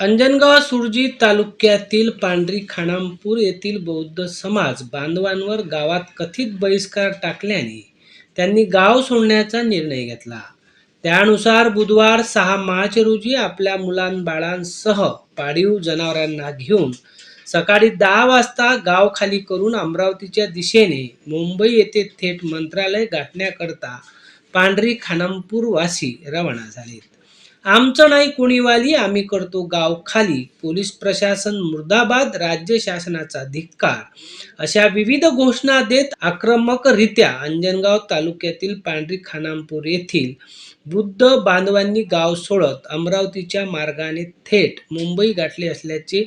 अंजनगाव सुरजी तालुक्यातील पांढरी खानापूर येथील बौद्ध समाज बांधवांवर गावात कथित बहिष्कार टाकल्याने त्यांनी गाव सोडण्याचा निर्णय घेतला. त्यानुसार बुधवार सहा मार्च रोजी आपल्या मुलांबाळांसह पाळीव जनावरांना घेऊन सकाळी दहा वाजता गाव खाली करून अमरावतीच्या दिशेने मुंबई येथे थेट मंत्रालय गाठण्याकरता पांढरी खानापूर वासी रवाना झालेत. आमचं नाही कोणीवाली आम्ही करतो गाव खाली. पोलीस प्रशासन मुर्दाबाद राज्य शासनाचा धिक्कार. अशा विविध घोषणा देत आक्रमकरित्या अंजनगाव तालुक्यातील पांढरी खानामपूर येथील बुद्ध बांधवांनी गाव सोडत अमरावतीच्या मार्गाने थेट मुंबई गाठले असल्याचे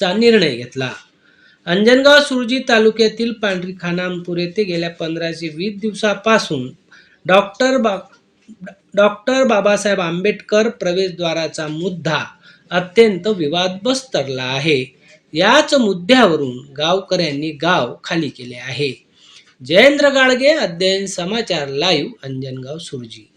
चा निर्णय घेतला. अंजनगाव सुरजी तालुक्यातील पांढरी खानामपूर येथे गेल्या पंधराशे वीस दिवसापासून डॉक्टर बा डॉक्टर बाबासाहेब आंबेडकर प्रवेशद्वाराचा मुद्दा अत्यंत विवादबस ठरला आहे. याच मुद्द्यावरून गावकऱ्यांनी गाव खाली केले आहे. जयेंद्र गाडगे अध्ययन समाचार लाईव्ह अंजनगाव सुरजी.